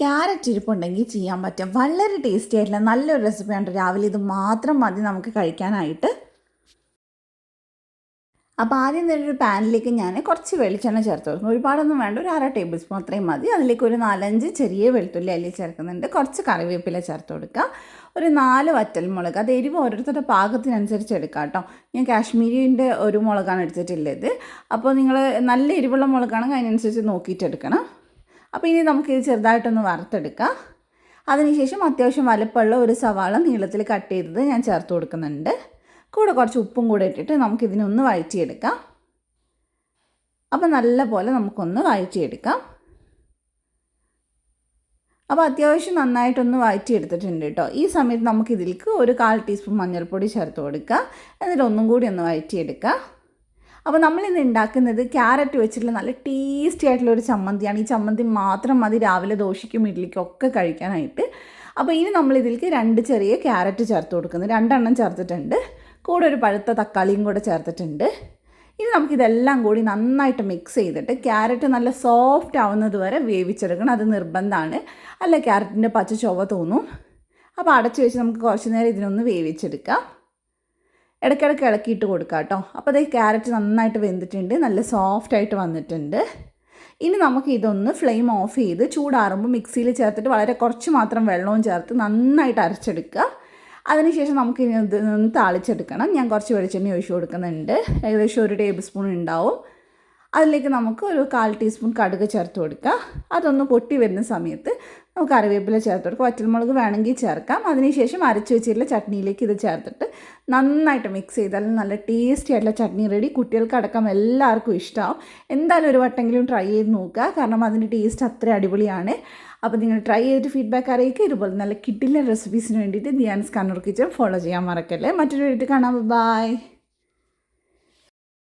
Carrot ഇരിപ്പുണ്ടെങ്കിൽ ചെയ്യാൻ പറ്റും. വളരെ ടേസ്റ്റി ആയിട്ടുള്ള നല്ലൊരു റെസിപ്പിയാണ് രാവിലെ ഇത് മാത്രം മതി നമുക്ക് കഴിക്കാനായിട്ട്. അപ്പോൾ ആദ്യം തന്നെ ഒരു പാനിലേക്ക് ഞാൻ കുറച്ച് വെളിച്ചെണ്ണ ചേർത്ത് കൊടുക്കും ഒരുപാടൊന്നും വേണ്ട. ഒരു അര ടേബിൾ സ്പൂൺ അത്രയും മതി. അതിലേക്ക് ഒരു നാലഞ്ച് ചെറിയ വെളുത്തുള്ളി അല്ലി ചേർക്കുന്നുണ്ട്. കുറച്ച് കറിവേപ്പില ചേർത്ത് കൊടുക്കുക. ഒരു നാല് വറ്റൽമുളക് അത് എരിവ് ഓരോരുത്തരുടെ പാകത്തിനനുസരിച്ച് എടുക്കാം കേട്ടോ. ഞാൻ കാശ്മീരിന്റെ ഒരു മുളകാണ് എടുത്തിട്ടുള്ളത്. അപ്പോൾ നിങ്ങൾ നല്ല എരിവുള്ള മുളകാണെങ്കിൽ അതിനനുസരിച്ച് നോക്കിയിട്ട് എടുക്കണം. അപ്പോൾ ഇനി നമുക്ക് ചെറുതായിട്ടൊന്ന് വറുത്തെടുക്കാം. അതിനുശേഷം അത്യാവശ്യം വലുപ്പമുള്ള ഒരു സവാള നീളത്തിൽ കട്ട് ചെയ്തത് ഞാൻ ചേർത്ത് കൊടുക്കുന്നുണ്ട്. കൂടെ കുറച്ച് ഉപ്പും കൂടെ ഇട്ടിട്ട് നമുക്കിതിനൊന്ന് വഴറ്റിയെടുക്കാം. അപ്പോൾ നല്ല പോലെ നമുക്കൊന്ന് വഴറ്റിയെടുക്കാം. അപ്പോൾ അത്യാവശ്യം നന്നായിട്ടൊന്ന് വഴറ്റിയെടുത്തിട്ടുണ്ട് കേട്ടോ. ഈ സമയത്ത് നമുക്കിതിലേക്ക് ഒരു കാൽ ടീസ്പൂൺ മഞ്ഞൾപ്പൊടി ചേർത്ത് കൊടുക്കുക എന്നിട്ട് ഒന്നും കൂടി ഒന്ന് വഴറ്റിയെടുക്കുക അപ്പോൾ നമ്മളിന്ന് ഉണ്ടാക്കുന്നത് ക്യാരറ്റ് വെച്ചിട്ടുള്ള നല്ല ടേസ്റ്റി ആയിട്ടുള്ള ഒരു ചമ്മന്തിയാണ്. ഈ ചമ്മന്തി മാത്രം മതി രാവിലെ ദോശയ്ക്കും ഇഡ്ഡലിക്കും ഒക്കെ കഴിക്കാനായിട്ട്. അപ്പോൾ ഇനി നമ്മളിതിലേക്ക് രണ്ട് ചെറിയ ക്യാരറ്റ് ചേർത്ത് കൊടുക്കുന്നത് രണ്ടെണ്ണം ചേർത്തിട്ടുണ്ട്. കൂടെ ഒരു പഴുത്ത തക്കാളിയും കൂടെ ചേർത്തിട്ടുണ്ട്. ഇനി നമുക്കിതെല്ലാം കൂടി നന്നായിട്ട് മിക്സ് ചെയ്തിട്ട് ക്യാരറ്റ് നല്ല സോഫ്റ്റ് ആവുന്നത് വരെ വേവിച്ചെടുക്കണം. അത് നിർബന്ധമാണ് അല്ല ക്യാരറ്റിന്റെ പച്ച ചൊവ്വ തോന്നും. അപ്പോൾ അടച്ചു വെച്ച് നമുക്ക് കുറച്ച് നേരം ഇതിനൊന്ന് വേവിച്ചെടുക്കാം. ഇടയ്ക്കിടയ്ക്ക് ഇളക്കിയിട്ട് കൊടുക്കുക കേട്ടോ. അപ്പോൾ അതേ ക്യാരറ്റ് നന്നായിട്ട് വെന്തിട്ടുണ്ട്. നല്ല സോഫ്റ്റ് ആയിട്ട് വന്നിട്ടുണ്ട്. ഇനി നമുക്ക് ഇതൊന്ന് ഫ്ലെയിം ഓഫ് ചെയ്ത് ചൂടാറുമ്പോൾ മിക്സിയിൽ ചേർത്തിട്ട് വളരെ കുറച്ച് മാത്രം വെള്ളവും ചേർത്ത് നന്നായിട്ട് അരച്ചെടുക്കുക. അതിനുശേഷം നമുക്ക് ഇനി ഇത് നിന്ന് താളിച്ചെടുക്കണം. ഞാൻ കുറച്ച് വെളിച്ചെണ്ണ ഒഴിച്ച് കൊടുക്കുന്നുണ്ട്. ഏകദേശം ഒരു ടേബിൾ സ്പൂൺ ഉണ്ടാവും. അതിലേക്ക് നമുക്ക് ഒരു കാൽ ടീസ്പൂൺ കടുക് ചേർത്ത് കൊടുക്കുക. അതൊന്ന് പൊട്ടി വരുന്ന സമയത്ത് നമുക്ക് കറിവേപ്പില ചേർത്ത് കൊടുക്കുക വറ്റൽമുളക് വേണമെങ്കിൽ ചേർക്കാം. അതിനുശേഷം അരച്ച് വെച്ചിട്ടുള്ള ചട്നിയിലേക്ക് ഇത് ചേർത്തിട്ട് നന്നായിട്ട് മിക്സ് ചെയ്താൽ നല്ല ടേസ്റ്റി ആയിട്ടുള്ള ചട്നി റെഡി കുട്ടികൾക്കടക്കം എല്ലാവർക്കും ഇഷ്ടമാവും എന്തായാലും ഒരു വട്ടെങ്കിലും ട്രൈ ചെയ്ത് നോക്കുക. കാരണം അതിന്റെ ടേസ്റ്റ് അത്ര അടിപൊളിയാണ്. അപ്പോൾ നിങ്ങൾ ട്രൈ ചെയ്തിട്ട് ഫീഡ്ബാക്ക് അറിയിക്കുക. ഇതുപോലെ നല്ല കിട്ടില്ല റെസിപ്പീസിന് വേണ്ടിയിട്ട് ദിയാൻസ് കണ്ണൂർ കിച്ചൺ ഫോളോ ചെയ്യാൻ മറക്കല്ലേ. മറ്റൊരു വീട്ടിൽ കാണാം. ബൈ